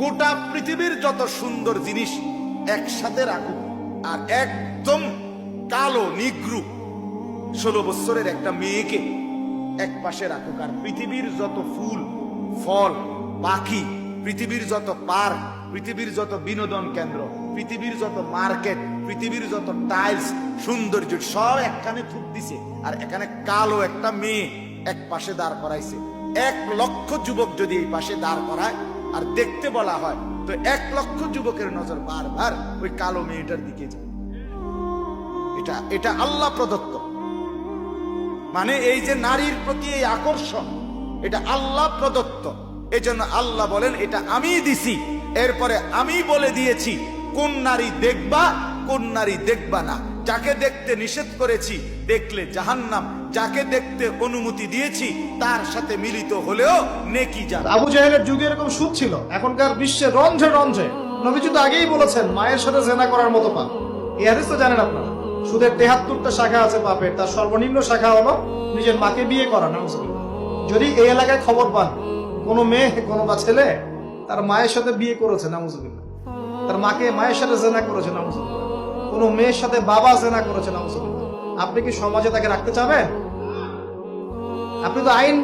গোটা পৃথিবীর যত সুন্দর জিনিস একসাথে রাখুক। আর একদম কালো, নিগ্রু ষোলো বছরের একটা মেয়েকে এক পাশে রাখুক। আর পৃথিবীর যত ফুল, ফল, পাখি, পৃথিবীর যত পার্ক, পৃথিবীর যত বিনোদন কেন্দ্র, পৃথিবীর যত মার্কেট, পৃথিবীর যত টাইলস, সৌন্দর্য সব একখানে থুপ দিছে। আর এখানে কালো একটা মেয়ে এক পাশে দাঁড় করাইছে। এক লক্ষ যুবক যদি এই পাশে দাঁড় করায় আর দেখতে বলা হয়, তো এক লক্ষ যুবকের নজর বারবার ওই কালো মেয়েটার দিকে যায়। এটা এটা আল্লাহ প্রদত্ত। মানে এই যে নারীর প্রতি এই আকর্ষণ, এটা আল্লাহ প্রদত্ত। এই জন্য আল্লাহ বলেন, এটা আমি দিছি, এরপরে আমি বলে দিয়েছি, কোন নারী দেখবা, কোন নারী দেখবা না। যাকে দেখতে নিষেধ করেছি, দেখলে জাহান্নাম। যাকে দেখতে অনুমতি দিয়েছি, তার সাথে মিলিত হলেও নেকি যাবে আবু জাহেলের যুগে এরকম সুদ ছিল। এখনকার বিশ্বে রঞ্জে রঞ্জে নবীজি তো আগেই বলেছেন, মায়ের সাথে জেনা করার মতো পাপ। এই হাদিস তো জানেন আপনারা। সুদের তেহাত্তরটা শাখা আছে পাপের, তার সর্বনিম্ন শাখা হলো নিজের মাকে বিয়ে করা, নাউজুবিল্লাহ। যদি এই এলাকায় খবর পান, কোনো মেয়ে, কোনো বা ছেলে, তার মায়ের সাথে বিয়ে করেছে, নাউজুবিল্লাহ। তার মাকে মায়ের সাথে জেনা করেছে, নাউজুবিল্লাহ। কোনো মেয়ের সাথে বাবা জেনা করেছেন আপনি কি সমাজে তাকে রাখতে চাবেন? আপনি তো আইন